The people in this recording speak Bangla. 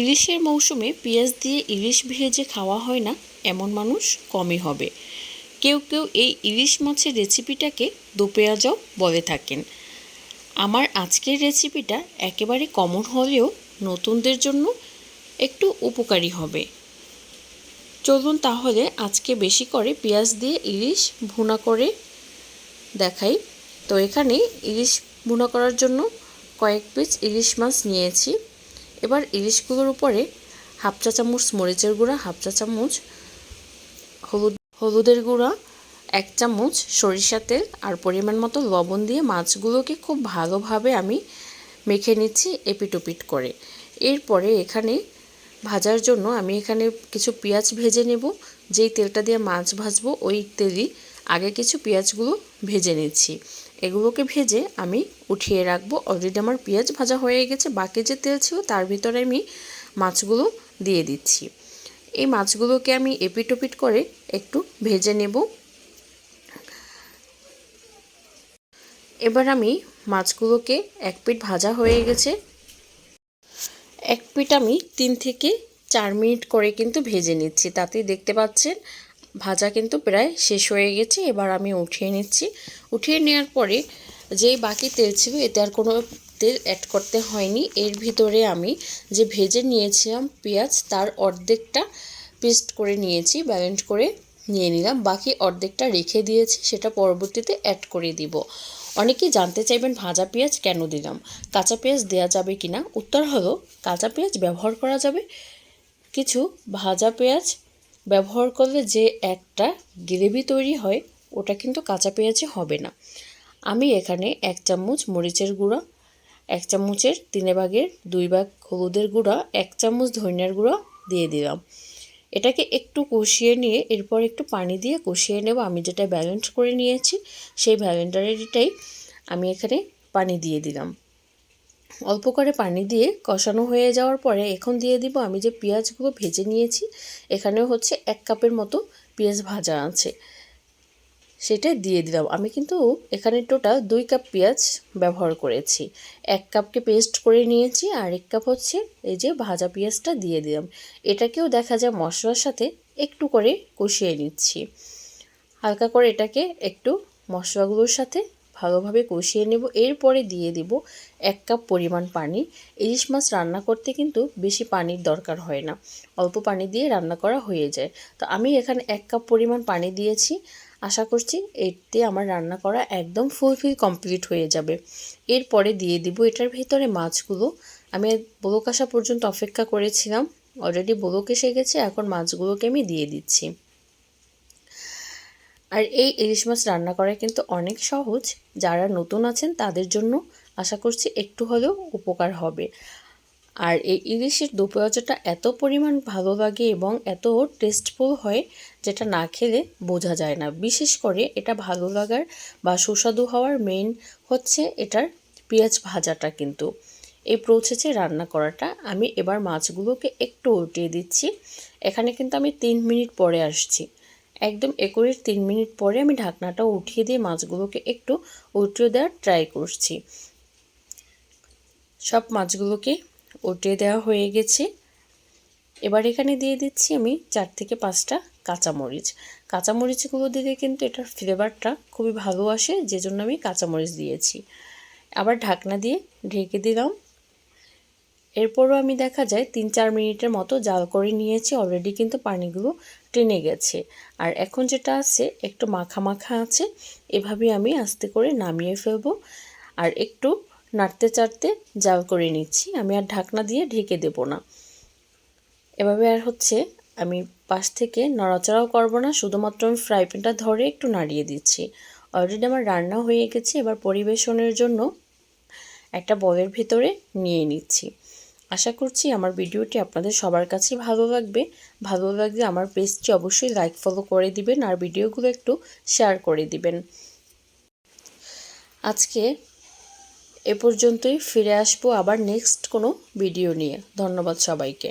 ইলিশের মৌসুমে পেঁয়াজ দিয়ে ইলিশ ভেজে খাওয়া হয় না, এমন মানুষ কমই হবে। কেউ কেউ এই ইলিশ মাছের রেসিপিটাকে দোপেঁয়াজাও বলে থাকেন। আমার আজকের রেসিপিটা একেবারে কমন হলেও নতুনদের জন্য একটু উপকারী হবে। চলুন তাহলে আজকে বেশি করে পেঁয়াজ দিয়ে ইলিশ ভুনা করে দেখাই। তো এখানে ইলিশ ভুনা করার জন্য কয়েক পিস ইলিশ মাছ নিয়েছি। এবার ইলিশগুলোর উপরে হাফ চা চামচ মরিচের গুঁড়া, হাফ চা চামচ হলুদ, হলুদের গুঁড়া, এক চামচ সরিষা তেল আর পরিমাণ মতো লবণ দিয়ে মাছগুলোকে খুব ভালোভাবে আমি মেখে নিচ্ছি এপিটোপিট করে। এরপরে এখানে ভাজার জন্য আমি এখানে কিছু পেঁয়াজ ভেজে নেব। যেই তেলটা দিয়ে মাছ ভাজবো, ওই তেলই আগে কিছু পেঁয়াজগুলো ভেজে নিচ্ছি। এগুলোকে ভেজে আমি উঠিয়ে রাখব। অলরেডি আমার পেঁয়াজ ভাজা হয়ে গেছে, বাকি যে তেল ছিল তার ভিতরে আমি মাছগুলো দিয়ে দিচ্ছি। এই মাছগুলোকে আমি এপিটোপিট করে একটু ভেজে নেব। এবার আমি মাছগুলোকে এক পিট ভাজা হয়ে গেছে। এক পিট আমি তিন থেকে চার মিনিট করে কিন্তু ভেজে নিচ্ছি। তাতেই দেখতে পাচ্ছেন ভাজা কিন্তু প্রায় শেষ হয়ে গেছে, এবার আমি উঠিয়ে নিচ্ছি। উঠিয়ে নেওয়ার পরে যেই বাকি তেল ছিল, এতে আর কোনো তেল অ্যাড করতে হয়নি। এর ভিতরে আমি যে ভেজে নিয়েছিলাম পেঁয়াজ, তার অর্ধেকটা পেস্ট করে নিয়েছি ব্যালেন্স করে নিয়ে নিলাম। বাকি অর্ধেকটা রেখে দিয়েছি, সেটা পরবর্তীতে অ্যাড করে দিব। অনেকেই জানতে চাইবেন ভাজা পেঁয়াজ কেন দিলাম? কাঁচা পেঁয়াজ দেওয়া যাবে কি না উত্তর হলো, কাঁচা পেঁয়াজ ব্যবহার করা যাবে। কিছু ভাজা পেঁয়াজ ব্যবহার করলে যে একটা গ্রেভি তৈরি হয়, ওটা কিন্তু কাঁচা পেঁয়াজে হবে না। আমি এখানে এক চামচ মরিচের গুঁড়া, এক চামচের তিনে ভাগের দুই ভাগ হলুদের গুঁড়া, এক চামচ ধনিয়ার গুঁড়া দিয়ে দিলাম। এটাকে একটু কষিয়ে নিয়ে, এরপর একটু পানি দিয়ে কষিয়ে নেব। আমি যেটা ব্যালেন্স করে নিয়েছি, সেই ব্যালেন্ডারেরটাই আমি এখানে পানি দিয়ে দিলাম। অল্প করে পানি দিয়ে কষানো হয়ে যাওয়ার পরে এখন দিয়ে দিব আমি যে পেঁয়াজগুলো ভেজে নিয়েছি। এখানেও হচ্ছে এক কাপের মতো পেঁয়াজ ভাজা আছে। সেটা দিয়ে দিলাম। আমি কিন্তু এখানে টোটাল দুই কাপ পেঁয়াজ ব্যবহার করেছি। এক কাপকে পেস্ট করে নিয়েছি আর এক কাপ হচ্ছে এই যে ভাজা পেঁয়াজটা দিয়ে দিলাম। এটাকেও দেখা যায় মশলার সাথে একটু করে কষিয়ে নিচ্ছি। হালকা করে এটাকে একটু মশলাগুলোর সাথে ভালোভাবে কষিয়ে নেব। এরপরে দিয়ে দিব এক কাপ পরিমাণ পানি। ইলিশ মাছ রান্না করতে কিন্তু বেশি পানির দরকার হয় না। অল্প পানি দিয়ে রান্না করা হয়ে যায়। তো আমি এখানে এক কাপ পরিমাণ পানি দিয়েছি। আশা করছি এতে আমার রান্না করা একদম ফুলফিল কমপ্লিট হয়ে যাবে। এরপরে দিয়ে দিব এটার ভিতরে মাছগুলো। আমি বলক আসা পর্যন্ত অপেক্ষা করেছিলাম। অলরেডি বলক এসে গেছে। এখন মাছগুলোকে আমি দিয়ে দিচ্ছি। আর এই ইলিশ মাছ রান্না করা কিন্তু অনেক সহজ। যারা নতুন আছেন, তাদের জন্য আশা করছি একটু হলেও উপকার হবে। আর এই ইলিশের দুপেঁয়াজটা এত পরিমাণ ভালো লাগে এবং এত টেস্টফুল হয়, যেটা না খেলে বোঝা যায় না। বিশেষ করে এটা ভালো লাগার বা সুস্বাদু হওয়ার মেইন হচ্ছে এটার পেঁয়াজ ভাজাটা কিন্তু। এই প্রসেসে রান্না করাটা আমি এবার মাছগুলোকে একটু উল্টিয়ে দিচ্ছি। এখানে কিন্তু আমি তিন মিনিট পরে আসছি। একদম একুরের তিন মিনিট পরে আমি ঢাকনাটা উঠিয়ে দিয়ে মাছগুলোকে একটু উল্টিয়ে দেওয়ার ট্রাই করছি। সব মাছগুলোকে উল্টিয়ে দেওয়া হয়ে গেছে। এবার এখানে দিয়ে দিচ্ছি আমি চার থেকে পাঁচটা কাঁচামরিচ। কাঁচামরিচগুলো দিলে কিন্তু এটার ফ্লেভারটা খুবই ভালো আসে যে জন্য আমি কাঁচামরিচ দিয়েছি। আবার ঢাকনা দিয়ে ঢেকে দিলাম। এরপরও আমি দেখা যায় তিন চার মিনিটের মতো জাল করে নিয়েছি অলরেডি কিন্তু পানিগুলো টেনে গেছে। আর এখন যেটা আছে, একটু মাখা মাখা আছে এভাবে আমি আস্তে করে নামিয়ে ফেলব। আর একটু নাড়তে চাড়তে জাল করে নিচ্ছি, আমি আর ঢাকনা দিয়ে ঢেকে দেব না। এভাবে আর হচ্ছে আমি পাশ থেকে নড়াচড়াও করব না, শুধুমাত্র আমি ফ্রাই প্যানটা ধরে একটু নাড়িয়ে দিচ্ছি। অলরেডি আমার রান্না হয়ে গেছে, এবার পরিবেশনের জন্য একটা বলের ভিতরে নিয়ে নিচ্ছি। আশা করছি আমার ভিডিওটি আপনাদের সবার কাছে ভালো লাগবে। ভালো লাগলে আমার পেজটি অবশ্যই লাইক ফলো করে দিবেন আর ভিডিওগুলো একটু শেয়ার করে দিবেন। আজকে এ পর্যন্তই, ফিরে আসব আবার নেক্সট কোনো ভিডিও নিয়ে। ধন্যবাদ সবাইকে।